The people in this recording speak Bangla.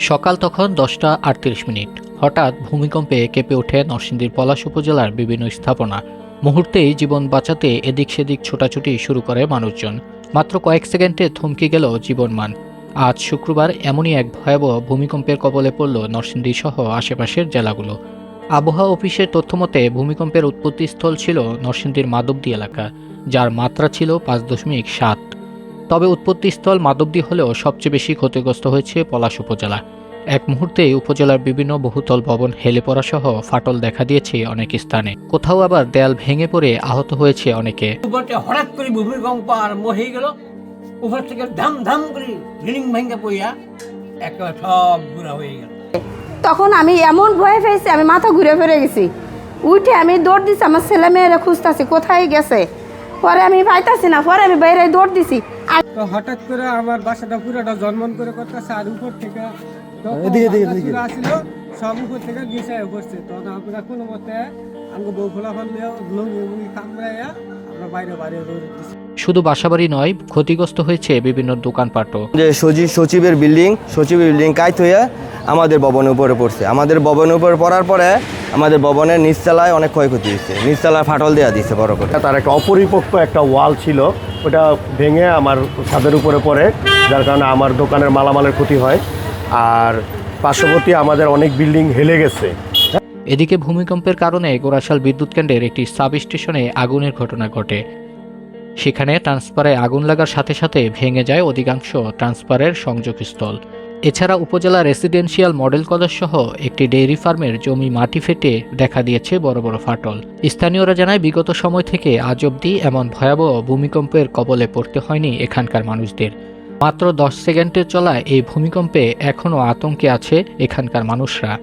সকাল তখন দশটা আটত্রিশ মিনিট। হঠাৎ ভূমিকম্পে কেঁপে ওঠে নরসিংদীর পলাশ উপজেলার বিভিন্ন স্থাপনা। মুহূর্তেই জীবন বাঁচাতে এদিক সেদিক ছোটাছুটি শুরু করে মানুষজন। মাত্র কয়েক সেকেন্ডে থমকে গেল জীবনমান। আজ শুক্রবার এমনই এক ভয়াবহ ভূমিকম্পের কবলে পড়ল নরসিংদী সহ আশেপাশের জেলাগুলো। আবহাওয়া অফিসের তথ্যমতে ভূমিকম্পের উৎপত্তিস্থল ছিল নরসিংদীর মাধবদী এলাকা, যার মাত্রা ছিল পাঁচ দশমিক সাত। তবে উৎপত্তিস্থল মাধবদী হলেও সবচেয়ে বেশি ক্ষতিগ্রস্ত হয়েছে পলাশ উপজেলা। এক মুহূর্তে উপজেলার বিভিন্ন বহুতল ভবন হেলে পড়া সহ ফাটল দেখা দিয়েছে অনেক স্থানে। কোথাও আবার দেয়াল ভেঙে পড়ে আহত হয়েছে অনেকে। হঠাৎ করে ভূমিকম্প হয়ে গেল। উপর থেকে ধাম ধাম করে রিলিং ভেঙে পড়িয়া একেবারে সব গুঁড়া হয়ে গেল। তখন আমি এমন ভয় পেয়েছি আমি মাথা ঘুরে ফিরে গেছি। উঠে আমি দৌড় দিছি আমার ছেলে মেয়েরা খুঁজতেছি কোথায় গেছে? পরে আমি পাইতাছি না পরে আমি বাইরে দৌড় দিছি। আর তো হঠাৎ করে আমার বাসাটা পুরোটা জন্মন করে করতেছে আর উপর থেকে তো এদিকে, এদিকে, এদিকে। পুরো সব উপর থেকে নিচে পড়ছে তখন আমরা কোনো মতে আমাকে বউ খোলা ফেললে লুঙ্গি কামড়াইয়া আমরা বাইরে বাইরে রোদ দিচ্ছি শুধু বাসাবাড়ি নয় ক্ষতিগ্রস্ত হয়েছে বিভিন্ন দোকানপাটও যে সচিব সচিবের বিল্ডিং সচিবের বিল্ডিং কাইত হয়ে আমাদের ভবনের উপরে পড়ছে। আমাদের ভবনের উপরে পড়ার পরে আমাদের ভবনের নিচতলায় অনেক ক্ষয়ক্ষতি হয়েছে। নিচতলায় ফাটল দেওয়া দিয়েছে বড় করে। তার একটা অপরিপক্ক একটা ওয়াল ছিল। ওটা ভেঙে আমার ছাদের উপরে পড়ে, যার কারণে আমার দোকানের মালামালের ক্ষতি হয়। আর পার্শ্ববর্তী আমাদের অনেক বিল্ডিং হেলে গেছে। এদিকে ভূমিকম্পের কারণে গোরাশাল বিদ্যুৎ কেন্দ্রের একটি সাব স্টেশনে আগুনের ঘটনা ঘটে। সেখানে ট্রান্সফারে আগুন লাগার সাথে সাথে ভেঙে যায় অধিকাংশ ট্রান্সফারের সংযোগস্থল। এছাড়া উপজেলা রেসিডেন্সিয়াল মডেল কলেজ সহ একটি ডেইরি ফার্মের জমি মাটি ফেটে দেখা দিয়েছে বড় বড় ফাটল। স্থানীয়রা জানায়, বিগত সময় থেকে আজ অবধি এমন ভয়াবহ ভূমিকম্পের কবলে পড়তে হয়নি এখানকার মানুষদের। মাত্র দশ সেকেন্ডের চলা এই ভূমিকম্পে এখনও আতঙ্কে আছে এখানকার মানুষরা।